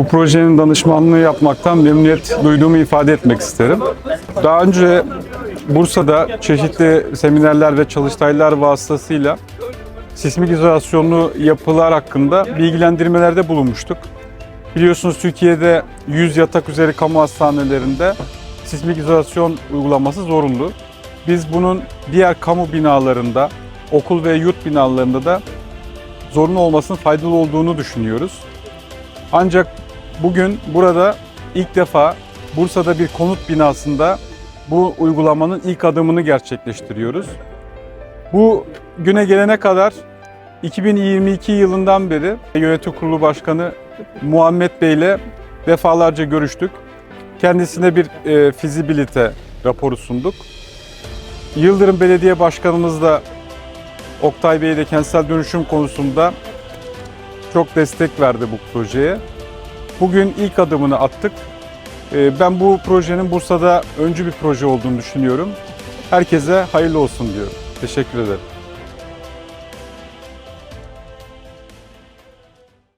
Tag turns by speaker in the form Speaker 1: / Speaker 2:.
Speaker 1: Bu projenin danışmanlığı yapmaktan memnuniyet duyduğumu ifade etmek isterim. Daha önce Bursa'da çeşitli seminerler ve çalıştaylar vasıtasıyla sismik izolasyonlu yapılar hakkında bilgilendirmelerde bulunmuştuk. Biliyorsunuz Türkiye'de 100 yatak üzeri kamu hastanelerinde sismik izolasyon uygulaması zorunlu. Biz bunun diğer kamu binalarında, okul ve yurt binalarında da zorunlu olmasının faydalı olduğunu düşünüyoruz. Ancak bugün burada ilk defa Bursa'da bir konut binasında bu uygulamanın ilk adımını gerçekleştiriyoruz. Bu güne gelene kadar 2022 yılından beri yönetim kurulu başkanı Muhammed Bey ile defalarca görüştük. Kendisine bir e, fizibilite raporu sunduk. Yıldırım Belediye Başkanımız da Oktay Bey de kentsel dönüşüm konusunda çok destek verdi bu projeye. Bugün ilk adımını attık. E, Ben bu projenin Bursa'da öncü bir proje olduğunu düşünüyorum. Herkese hayırlı olsun diyorum. Teşekkür ederim.